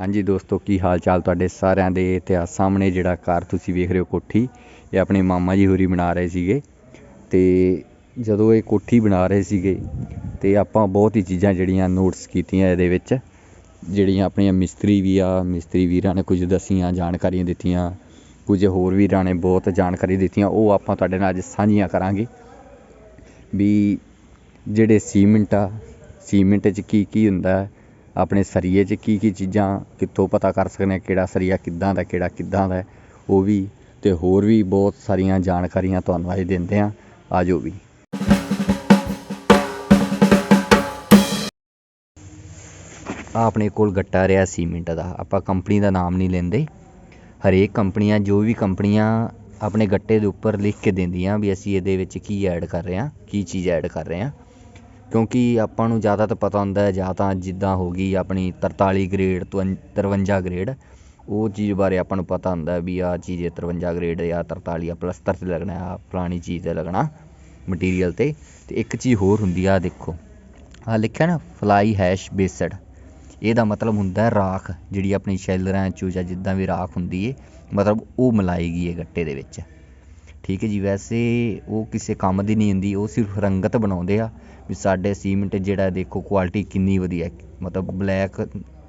ਹਾਂਜੀ ਦੋਸਤੋ, ਕੀ ਹਾਲ ਚਾਲ ਤੁਹਾਡੇ ਸਾਰਿਆਂ ਦੇ ਤੇ ਆ ਸਾਹਮਣੇ ਜਿਹੜਾ ਘਰ ਤੁਸੀਂ ਵੇਖ ਰਹੇ ਹੋ ਕੋਠੀ, ਇਹ ਆਪਣੇ ਮਾਮਾ ਜੀ ਹੋਰੀ ਬਣਾ ਰਹੇ ਸੀਗੇ। ਤੇ ਜਦੋਂ ਇਹ ਕੋਠੀ ਬਣਾ ਰਹੇ ਸੀਗੇ, ਤੇ ਆਪਾਂ ਬਹੁਤ ਹੀ ਚੀਜ਼ਾਂ ਜਿਹੜੀਆਂ ਨੋਟਸ ਕੀਤੀਆਂ ਇਹਦੇ ਵਿੱਚ, ਜਿਹੜੀਆਂ ਆਪਣੀਆਂ ਮਿਸਤਰੀ ਵੀ ਆ, ਮਿਸਤਰੀ ਵੀਰਾਂ ਨੇ ਕੁਝ ਦਸੀਆਂ, ਜਾਣਕਾਰੀਆਂ ਦਿੱਤੀਆਂ, ਕੁਝ ਹੋਰ ਵੀਰਾਂ ਨੇ ਬਹੁਤ ਜਾਣਕਾਰੀ ਦਿੱਤੀਆਂ, ਉਹ ਆਪਾਂ ਤੁਹਾਡੇ ਨਾਲ ਅੱਜ ਸਾਂਝੀਆਂ ਕਰਾਂਗੇ। ਵੀ ਜਿਹੜੇ ਸੀਮਿੰਟ ਆ, ਸੀਮਿੰਟ 'ਚ ਕੀ ਕੀ ਹੁੰਦਾ ਹੈ ਆਪਣੇ ਸਰੀਏ 'ਚ ਕੀ ਕੀ ਚੀਜ਼ਾਂ ਕਿੱਥੋਂ ਪਤਾ ਕਰ ਸਕਦੇ ਹਾਂ ਕਿਹੜਾ ਸਰੀਆ ਕਿੱਦਾਂ ਦਾ, ਕਿਹੜਾ ਕਿੱਦਾਂ ਦਾ ਉਹ ਵੀ ਅਤੇ ਹੋਰ ਵੀ ਬਹੁਤ ਸਾਰੀਆਂ ਜਾਣਕਾਰੀਆਂ ਤੁਹਾਨੂੰ ਅੱਜ ਦਿੰਦੇ ਆ ਆਜੋ ਵੀ। ਆਪਣੇ ਕੋਲ ਗੱਟਾ ਰਿਹਾ ਸੀਮਿੰਟ ਦਾ। ਆਪਾਂ ਕੰਪਨੀ ਦਾ ਨਾਮ ਨਹੀਂ ਲੈਂਦੇ। ਹਰੇਕ ਕੰਪਨੀਆਂ, ਜੋ ਵੀ ਕੰਪਨੀਆਂ ਆਪਣੇ ਗੱਟੇ ਦੇ ਉੱਪਰ ਲਿਖ ਕੇ ਦਿੰਦੀਆਂ ਵੀ ਅਸੀਂ ਇਹਦੇ ਵਿੱਚ ਕੀ ਐਡ ਕਰ ਰਹੇ ਹਾਂ, ਕੀ ਚੀਜ਼ ਐਡ ਕਰ ਰਹੇ ਹਾਂ। ਕਿਉਂਕਿ ਆਪਾਂ ਨੂੰ ਜ਼ਿਆਦਾ ਤਾਂ ਪਤਾ ਹੁੰਦਾ ਜਾਂ ਤਾਂ ਜਿੱਦਾਂ ਹੋ ਗਈ ਆਪਣੀ 43 ਗ੍ਰੇਡ, ਤਵੰ, ਤਰਵੰਜਾ ਗ੍ਰੇਡ, ਉਹ ਚੀਜ਼ ਬਾਰੇ ਆਪਾਂ ਨੂੰ ਪਤਾ ਹੁੰਦਾ ਵੀ ਆਹ ਚੀਜ਼ ਇਹ 53 ਗ੍ਰੇਡ ਜਾਂ 43 ਆ, ਪਲਸਤਰ 'ਤੇ ਲੱਗਣਾ ਆ ਫਲਾਣੀ ਚੀਜ਼ 'ਤੇ ਲੱਗਣਾ ਮਟੀਰੀਅਲ 'ਤੇ। ਅਤੇ ਇੱਕ ਚੀਜ਼ ਹੋਰ ਹੁੰਦੀ ਆ, ਆਹ ਦੇਖੋ ਆ ਲਿਖਿਆ ਨਾ ਫਲਾਈ ਹੈਸ਼ ਬੇਸਡ ਇਹਦਾ ਮਤਲਬ ਹੁੰਦਾ ਹੈ ਰਾਖ, ਜਿਹੜੀ ਆਪਣੀ ਸ਼ੈਲਰਾਂ ਚੋਂ ਜਾਂ ਜਿੱਦਾਂ ਵੀ ਰਾਖ ਹੁੰਦੀ ਏ, ਮਤਲਬ ਉਹ ਮਿਲਾਏਗੀ ਹੈ ਗੱਟੇ ਦੇ ਵਿੱਚ। ਠੀਕ ਹੈ ਜੀ, ਵੈਸੇ ਉਹ ਕਿਸੇ ਕੰਮ ਦੀ ਨਹੀਂ ਹੁੰਦੀ, ਉਹ ਸਿਰਫ ਰੰਗਤ ਬਣਾਉਂਦੇ ਆ ਵੀ ਸਾਡੇ ਸੀਮਿੰਟ ਜਿਹੜਾ ਦੇਖੋ ਕੁਆਲਿਟੀ ਕਿੰਨੀ ਵਧੀਆ ਮਤਲਬ ਬਲੈਕ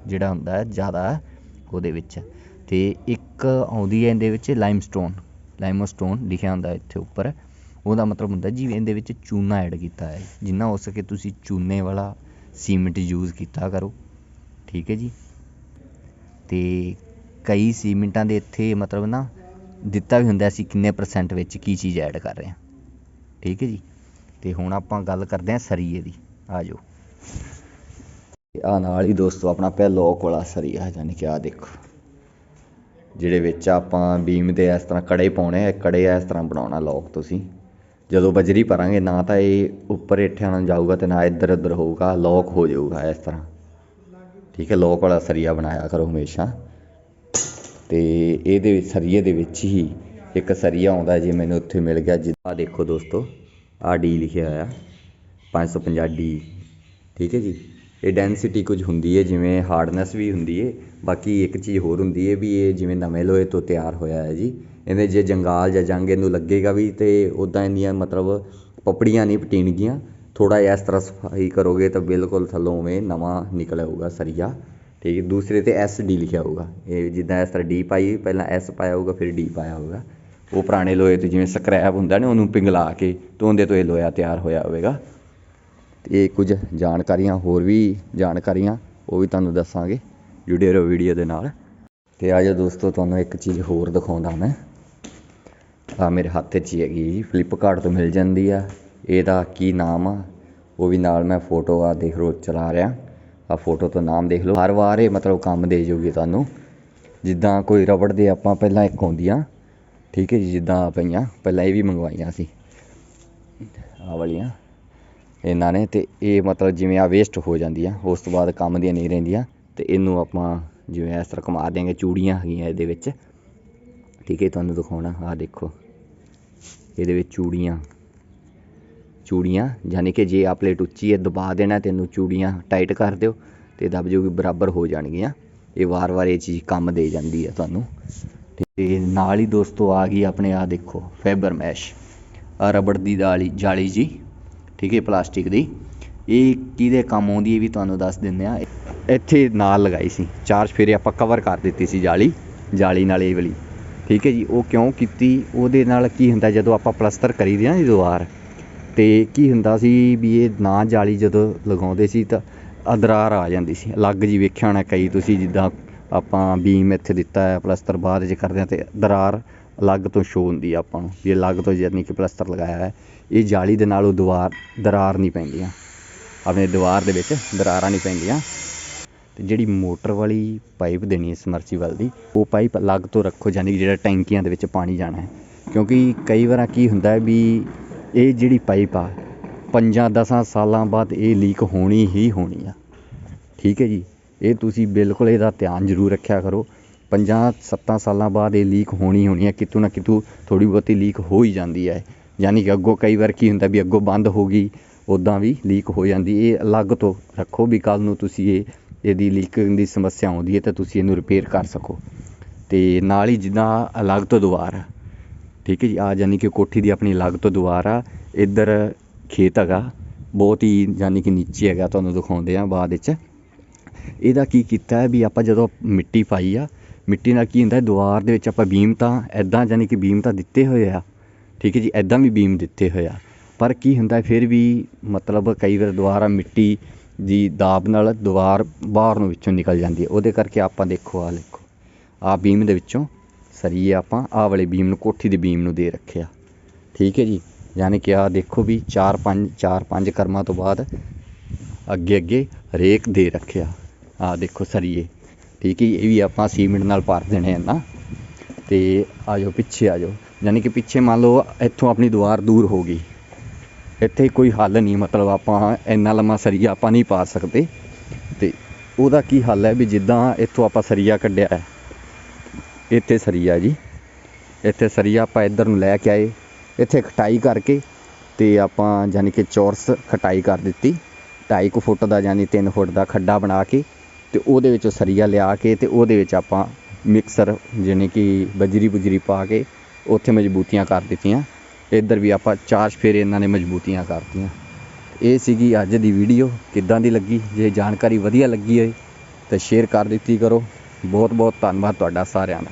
ਜਿਹੜਾ ਹੁੰਦਾ ਹੈ, ਜ਼ਿਆਦਾ ਉਹਦੇ ਵਿੱਚ। ਤੇ ਇੱਕ ਆਉਂਦੀ ਹੈ ਇਹਦੇ ਵਿੱਚ ਲਾਈਮਸਟੋਨ ਲਾਈਮਸਟੋਨ ਲਿਖਿਆ ਹੁੰਦਾ ਇੱਥੇ ਉੱਪਰ। ਉਹਦਾ ਮਤਲਬ ਹੁੰਦਾ ਜੀ ਇਹਦੇ ਵਿੱਚ ਚੂਨਾ ਐਡ ਕੀਤਾ ਹੈ, ਜਿੰਨਾ ਹੋ ਸਕੇ ਤੁਸੀਂ ਚੂਨੇ ਵਾਲਾ ਸੀਮਿੰਟ ਯੂਜ਼ ਕੀਤਾ ਕਰੋ, ਠੀਕ ਹੈ ਜੀ। ਤੇ ਕਈ ਸੀਮਿੰਟਾਂ ਦੇ ਇੱਥੇ ਮਤਲਬ ਨਾ ਦਿੱਤਾ ਵੀ ਹੁੰਦਾ ਅਸੀਂ ਕਿੰਨੇ ਪਰਸੈਂਟ ਵਿੱਚ ਕੀ ਚੀਜ਼ ਐਡ ਕਰ ਰਹੇ ਹਾਂ। ਠੀਕ ਹੈ ਜੀ? ਤੇ ਹੁਣ ਆਪਾਂ ਗੱਲ ਕਰਦੇ ਹਾਂ ਸਰੀਏ ਦੀ। ਆ ਜਾਓ। ਆ ਨਾਲ ਹੀ ਦੋਸਤੋ ਆਪਣਾ ਪਿਆ ਲੋਕ ਵਾਲਾ ਸਰੀਆ, ਯਾਨੀ ਕਿ ਆ ਦੇਖੋ। ਜਿਹੜੇ ਵਿੱਚ ਆਪਾਂ ਬੀਮ ਦੇ ਇਸ ਤਰ੍ਹਾਂ ਕੜੇ ਪਾਉਣੇ ਆ ਕੜੇ ਇਸ ਤਰ੍ਹਾਂ ਬਣਾਉਣਾ ਲੋਕ ਤੁਸੀਂ। ਜਦੋਂ ਬਜਰੀ ਭਰਾਂਗੇ, ਨਾ ਤਾਂ ਇਹ ਉੱਪਰ ਹੇਠਾਂ ਨੂੰ ਜਾਊਗਾ ਤੇ ਨਾ ਇੱਧਰ ਉੱਧਰ ਹੋਊਗਾ ਲੋਕ ਹੋ ਜਾਊਗਾ ਇਸ ਤਰ੍ਹਾਂ। ਠੀਕ ਹੈ ਲੋਕ ਵਾਲਾ ਸਰੀਆ ਬਣਾਇਆ ਕਰੋ ਹਮੇਸ਼ਾ। ਤੇ ਇਹਦੇ ਵਿੱਚ, ਸਰੀਏ ਦੇ ਵਿੱਚ ਹੀ ਇੱਕ ਸਰੀਆ ਆਉਂਦਾ ਜੇ ਮੈਨੂੰ ਉੱਥੇ ਮਿਲ ਗਿਆ ਜਿੱਦਾਂ ਦੇਖੋ ਦੋਸਤੋ ਆ ਡੀ ਲਿਖਿਆ ਹੋਇਆ 550 ਡੀ ਠੀਕ ਹੈ ਜੀ? ਇਹ ਡੈਂਸਿਟੀ ਕੁਝ ਹੁੰਦੀ ਹੈ, ਜਿਵੇਂ ਹਾਰਡਨੈਸ ਵੀ ਹੁੰਦੀ ਹੈ, ਬਾਕੀ ਇੱਕ ਚੀਜ਼ ਹੋਰ ਹੁੰਦੀ ਹੈ ਵੀ ਇਹ ਜਿਵੇਂ ਨਵੇਂ ਲੋਹੇ ਤੋਂ ਤਿਆਰ ਹੋਇਆ ਹੈ ਜੀ। ਇਹਦੇ ਜੇ ਜੰਗਾਲ ਜਾਂ ਜੰਗ ਇਹਨੂੰ ਲੱਗੇਗਾ ਵੀ ਤੇ ਉਦਾਂ ਇਹਦੀਆਂ ਮਤਲਬ ਪਪੜੀਆਂ ਨਹੀਂ ਪਟੀਣਗੀਆਂ ਥੋੜਾ ਜਿਹਾ ਇਸ ਤਰ੍ਹਾਂ ਸਫ਼ਾਈ ਕਰੋਗੇ ਤਾਂ ਬਿਲਕੁਲ ਥੱਲੋਂ ਉਵੇਂ ਨਵਾਂ ਨਿਕਲ ਆਊਗਾ ਸਰੀਆ। ਠੀਕ ਹੈ, ਦੂਸਰੇ ਤੇ ਐਸ ਡੀ ਲਿਖਿਆ ਹੋਊਗਾ। ਇਹ ਜਿੱਦਾਂ ਇਸ ਤਰ੍ਹਾਂ ਡੀ ਪਾਈ, ਪਹਿਲਾਂ ਐਸ ਪਾਇਆ ਹੋਊਗਾ, ਫਿਰ ਡੀ ਪਾਇਆ ਹੋਊਗਾ। ਉਹ ਪੁਰਾਣੇ ਲੋਹੇ ਤੋਂ ਜਿਵੇਂ ਸਕ੍ਰੈਪ ਹੁੰਦਾ ਨੇ, ਉਹਨੂੰ ਪਿੰਗਲਾ ਕੇ ਧੋਂਦੇ ਤੋਂ ਇਹ ਲੋਹਾ ਤਿਆਰ ਹੋਇਆ ਹੋਵੇਗਾ। ਤੇ ਇਹ ਕੁਝ ਜਾਣਕਾਰੀਆਂ, ਹੋਰ ਵੀ ਜਾਣਕਾਰੀਆਂ, ਉਹ ਵੀ ਤੁਹਾਨੂੰ ਦੱਸਾਂਗੇ ਜੁੜੇ ਰਹੋ ਵੀਡੀਓ ਦੇ ਨਾਲ। ਤੇ ਆ ਜਾ ਦੋਸਤੋ, ਤੁਹਾਨੂੰ ਇੱਕ ਚੀਜ਼ ਹੋਰ ਦਿਖਾਉਂਦਾ ਮੈਂ। ਆ ਮੇਰੇ ਹੱਥ 'ਚ ਹੀ ਹੈਗੀ ਜੀ ਫਲਿੱਪਕਾਰਟ ਤੋਂ ਮਿਲ ਜਾਂਦੀ ਆ। ਇਹਦਾ ਕੀ ਨਾਮ ਆ? ਉਹ ਵੀ ਨਾਲ ਮੈਂ ਫੋਟੋ ਆ ਦੇਖ ਲਓ ਚਲਾ ਰਿਹਾ। ਆ ਫੋਟੋ ਤੋਂ ਨਾਮ ਦੇਖ ਲਓ। ਹਰ ਵਾਰ ਇਹ ਮਤਲਬ ਕੰਮ ਦੇ ਜੂਗੀ ਤੁਹਾਨੂੰ। ਜਿੱਦਾਂ ਕੋਈ ਰਬੜ ਦੇ ਆਪਾਂ ਪਹਿਲਾਂ ਇੱਕ ਆਉਂਦੀਆਂ, ਠੀਕ ਹੈ ਜੀ, ਜਿੱਦਾਂ ਪਈਆਂ, ਪਹਿਲਾਂ ਇਹ ਵੀ ਮੰਗਵਾਈਆਂ ਸੀ। ਆ ਵਾਲੀਆਂ, ਇਹਨਾਂ ਨੇ ਤੇ ਇਹ ਮਤਲਬ ਜਿਵੇਂ ਆ ਵੇਸਟ ਹੋ ਜਾਂਦੀਆਂ, ਉਸ ਤੋਂ ਬਾਅਦ ਕੰਮ ਦੀਆਂ ਨਹੀਂ ਰਹਿੰਦੀਆਂ, ਤੇ ਇਹਨੂੰ ਆਪਾਂ ਜਿਵੇਂ ਇਸ ਤਰ੍ਹਾਂ ਘੁਮਾ ਦਿਆਂਗੇ, ਚੂੜੀਆਂ ਹੈਗੀਆਂ ਇਹਦੇ ਵਿੱਚ। ਠੀਕ ਹੈ ਤੁਹਾਨੂੰ ਦਿਖਾਉਣਾ ਆ ਦੇਖੋ। ਇਹਦੇ ਵਿੱਚ ਚੂੜੀਆਂ। ਚੂੜੀਆਂ, ਯਾਨੀ ਕਿ ਜੇ ਆ ਪਲੇਟ ਉੱਚੀ ਹੈ, ਦਬਾ ਦੇਣਾ, ਤੈਨੂੰ ਚੂੜੀਆਂ ਟਾਈਟ ਕਰ ਦਿਓ ਤੇ ਦਬ ਜੂਗੀ, ਬਰਾਬਰ ਹੋ ਜਾਣਗੀਆਂ। ਇਹ ਵਾਰ-ਵਾਰ ਇਹ ਚੀਜ਼ ਕੰਮ ਦੇ ਜਾਂਦੀ ਹੈ ਤੁਹਾਨੂੰ। ਤੇ ਨਾਲ ਹੀ ਦੋਸਤੋ, ਆ ਗਈ ਆਪਣੇ ਆ ਦੇਖੋ ਫਾਈਬਰ ਮੈਸ਼ ਆ ਰਬੜ ਦੀ ਦਾਲੀ, ਜਾਲੀ ਜੀ, ਠੀਕ ਹੈ, ਪਲਾਸਟਿਕ ਦੀ। ਇਹ ਕਿਹਦੇ ਕੰਮ ਆਉਂਦੀ ਹੈ ਵੀ ਤੁਹਾਨੂੰ ਦੱਸ ਦਿੰਦੇ ਆ ਇੱਥੇ ਨਾਲ ਲਗਾਈ ਸੀ, ਚਾਰ ਫੇਰੇ ਆਪਾਂ ਕਵਰ ਕਰ ਦਿੱਤੀ ਸੀ ਜਾਲੀ ਜਾਲੀ ਨਾਲ ਇਹ ਵਾਲੀ। ਠੀਕ ਹੈ ਜੀ, ਉਹ ਕਿਉਂ ਕੀਤੀ? ਉਹਦੇ ਨਾਲ ਕੀ ਹੁੰਦਾ, ਜਦੋਂ ਆਪਾਂ ਪਲਸਤਰ ਕਰੀ ਨਾ ਜੀ ਦੀਵਾਰ ਅਤੇ ਕੀ ਹੁੰਦਾ ਸੀ ਵੀ ਇਹ ਨਾ ਜਾਲੀ ਜਦੋਂ ਲਗਾਉਂਦੇ ਸੀ ਤਾਂ ਅਦਰਾਰ ਆ ਜਾਂਦੀ ਸੀ। ਅਲੱਗ ਜੀ ਵੇਖਿਆ ਹੋਣਾ ਕਈ ਤੁਸੀਂ ਜਿੱਦਾਂ ਆਪਾਂ ਬੀਮ ਇੱਥੇ ਦਿੱਤਾ ਹੈ, ਪਲਸਤਰ ਬਾਅਦ 'ਚ ਕਰਦੇ ਹਾਂ ਅਤੇ ਦਰਾਰ ਅਲੱਗ ਤੋਂ ਸ਼ੋ ਹੁੰਦੀ ਆ ਆਪਾਂ ਨੂੰ, ਵੀ ਅਲੱਗ ਤੋਂ ਯਾਨੀ ਕਿ ਪਲਸਤਰ ਲਗਾਇਆ ਹੈ। ਇਹ ਜਾਲੀ ਦੇ ਨਾਲ ਉਹ ਦੀਵਾਰ, ਦਰਾਰ ਨਹੀਂ ਪੈਂਦੀਆਂ। ਆਪਣੇ ਦੀਵਾਰ ਦੇ ਵਿੱਚ ਦਰਾਰਾਂ ਨਹੀਂ ਪੈਂਦੀਆਂ। ਤੇ ਜਿਹੜੀ ਮੋਟਰ ਵਾਲੀ ਪਾਈਪ ਦੇਣੀ ਹੈ ਸਮਰਸੀਬਲ ਦੀ, ਉਹ ਪਾਈਪ ਅਲੱਗ ਤੋਂ ਰੱਖੋ, ਯਾਨੀ ਕਿ ਜਿਹੜਾ ਟੈਂਕੀਆਂ ਦੇ ਵਿੱਚ ਪਾਣੀ ਜਾਣਾ ਹੈ। ਕਿਉਂਕਿ ਕਈ ਵਾਰਾਂ ਕੀ ਹੁੰਦਾ ਵੀ ਇਹ ਜਿਹੜੀ ਪਾਈਪ ਆ, ਪੰਜਾਂ ਦਸਾਂ ਸਾਲਾਂ ਬਾਅਦ ਇਹ ਲੀਕ ਹੋਣੀ ਹੀ ਹੋਣੀ ਆ। ਠੀਕ ਹੈ ਜੀ? ਇਹ ਤੁਸੀਂ ਬਿਲਕੁਲ ਇਹਦਾ ਧਿਆਨ ਜ਼ਰੂਰ ਰੱਖਿਆ ਕਰੋ। ਪੰਜਾਂ ਸੱਤਾਂ ਸਾਲਾਂ ਬਾਅਦ ਇਹ ਲੀਕ ਹੋਣੀ ਹੋਣੀ ਹੈ ਕਿਤੋਂ ਨਾ ਕਿਤੋਂ ਥੋੜੀ ਬਹੁਤੀ ਲੀਕ ਹੋ ਹੀ ਜਾਂਦੀ ਹੈ ਯਾਨੀ ਕਿ ਅੱਗੋਂ ਕਈ ਵਾਰ ਕੀ ਹੁੰਦਾ ਵੀ ਅੱਗੋਂ ਬੰਦ ਹੋ ਗਈ ਉੱਦਾਂ ਵੀ ਲੀਕ ਹੋ ਜਾਂਦੀ। ਇਹ ਅਲੱਗ ਤੋਂ ਰੱਖੋ ਵੀ ਕੱਲ ਨੂੰ ਤੁਸੀਂ ਇਹ, ਇਹਦੀ ਲੀਕਿੰਗ ਦੀ ਸਮੱਸਿਆ ਆਉਂਦੀ ਹੈ ਤਾਂ ਤੁਸੀਂ ਇਹਨੂੰ ਰਿਪੇਅਰ ਕਰ ਸਕੋ। ਤੇ ਨਾਲ ਹੀ ਜਿੱਦਾਂ ਅਲੱਗ ਤੋਂ ਦੀਵਾਰ ਆ ਠੀਕ ਹੈ ਜੀ ਆ ਯਾਨੀ ਕਿ ਕੋਠੀ ਦੀ ਆਪਣੀ ਅਲੱਗ ਤੋਂ ਦੀਵਾਰ ਇੱਧਰ ਖੇਤ ਹੈਗਾ, ਬਹੁਤ ਹੀ ਯਾਨੀ ਕਿ ਨੀਚੇ ਹੈਗਾ, ਤੁਹਾਨੂੰ ਦਿਖਾਉਂਦੇ ਆ ਬਾਅਦ ਵਿੱਚ। ਇਹਦਾ ਕੀ ਕੀਤਾ ਹੈ ਵੀ ਆਪਾਂ ਜਦੋਂ ਮਿੱਟੀ ਪਾਈ ਆ, ਮਿੱਟੀ ਨਾਲ ਕੀ ਹੁੰਦਾ ਹੈ ਦੇ ਵਿੱਚ ਆਪਾਂ ਬੀਮ ਤਾਂ ਐਦਾਂ ਯਾਨੀ ਕਿ ਬੀਮ ਤਾਂ ਦਿੱਤੇ ਹੋਏ ਆ, ਠੀਕ ਹੈ ਜੀ ਐਦਾਂ ਵੀ ਬੀਮ ਦਿੱਤੇ ਹੋਏ ਆ। ਪਰ ਕੀ ਹੁੰਦਾ ਫਿਰ ਵੀ ਮਤਲਬ ਕਈ ਵਾਰ ਦੁਬਾਰਾ ਮਿੱਟੀ ਦੀ ਦਾਬ ਨਾਲ ਦੀਵਾਰ ਬਾਹਰ ਨੂੰ ਵਿੱਚੋਂ ਨਿਕਲ ਜਾਂਦੀ ਹੈ, ਉਹਦੇ ਕਰਕੇ ਆਪਾਂ ਦੇਖੋ ਆ ਦੇਖੋ ਆ ਬੀਮ ਦੇ ਵਿੱਚੋਂ ਸਰੀਏ ਆਪਾਂ ਆਹ ਵਾਲੇ ਬੀਮ ਨੂੰ ਕੋਠੀ ਦੇ ਬੀਮ ਨੂੰ ਦੇ ਰੱਖਿਆ। ਠੀਕ ਹੈ ਜੀ? ਯਾਨੀ ਕਿ ਆ ਦੇਖੋ ਵੀ 4 5 4 5 ਕਰਮਾਂ ਤੋਂ ਬਾਅਦ ਅੱਗੇ ਅੱਗੇ ਰੇਕ ਦੇ ਰੱਖਿਆ। ਆ ਦੇਖੋ ਸਰੀਏ। ਠੀਕ ਹੈ ਜੀ, ਇਹ ਵੀ ਆਪਾਂ ਸੀਮਿੰਟ ਨਾਲ ਭਰ ਦੇਣੇ ਆ ਨਾ। ਤੇ ਆ ਜਾਓ ਪਿੱਛੇ ਆ ਜਾਓ ਯਾਨੀ ਕਿ ਪਿੱਛੇ ਮੰਨ ਲਓ ਇੱਥੋਂ ਆਪਣੀ ਦੀਵਾਰ ਦੂਰ ਹੋ ਗਈ। ਇੱਥੇ ਕੋਈ ਹੱਲ ਨਹੀਂ ਮਤਲਬ ਆਪਾਂ ਇੰਨਾ ਲੰਮਾ ਸਰੀਆ ਆਪਾਂ ਨਹੀਂ ਪਾ ਸਕਦੇ। ਤੇ ਉਹਦਾ ਕੀ ਹੱਲ ਹੈ ਵੀ ਜਿੱਦਾਂ ਇੱਥੋਂ ਆਪਾਂ ਸਰੀਆ ਕੱਢਿਆ ਹੈ। ਇੱਥੇ ਸਰੀਆ ਜੀ। ਇੱਥੇ ਸਰੀਆ ਆਪਾਂ ਇੱਧਰ ਨੂੰ ਲੈ ਕੇ ਆਏ। ਇੱਥੇ ਖਟਾਈ ਕਰਕੇ ਤੇ ਆਪਾਂ ਯਾਨੀ ਕਿ ਚੌਰਸ ਖਟਾਈ ਕਰ ਦਿੱਤੀ। ਢਾਈ ਕੁ ਫੁੱਟ ਦਾ ਯਾਨੀ 3 ਫੁੱਟ ਦਾ ਖੱਡਾ ਬਣਾ ਕੇ ਤੇ ਉਹਦੇ ਵਿੱਚੋਂ ਸਰੀਆ ਲਿਆ ਕੇ ਤੇ ਉਹਦੇ ਵਿੱਚ ਆਪਾਂ ਮਿਕਸਰ ਯਾਨੀ ਕਿ ਬਜਰੀ ਬੁਜਰੀ ਪਾ ਕੇ ਉੱਥੇ ਮਜ਼ਬੂਤੀਆਂ ਕਰ ਦਿੱਤੀਆਂ। ਇੱਧਰ ਵੀ ਆਪਾਂ ਚਾਰ ਫੇਰੇ ਇਹਨਾਂ ਨੇ ਮਜ਼ਬੂਤੀਆਂ ਕਰਤੀਆਂ। ਇਹ ਸੀਗੀ ਅੱਜ ਦੀ ਵੀਡੀਓ। ਕਿੱਦਾਂ ਦੀ ਲੱਗੀ? ਜੇ ਜਾਣਕਾਰੀ ਵਧੀਆ ਲੱਗੀ ਹੋਏ ਤਾਂ ਸ਼ੇਅਰ ਕਰ ਦਿੱਤੀ ਕਰੋ। ਬਹੁਤ ਬਹੁਤ ਧੰਨਵਾਦ ਤੁਹਾਡਾ ਸਾਰਿਆਂ ਦਾ।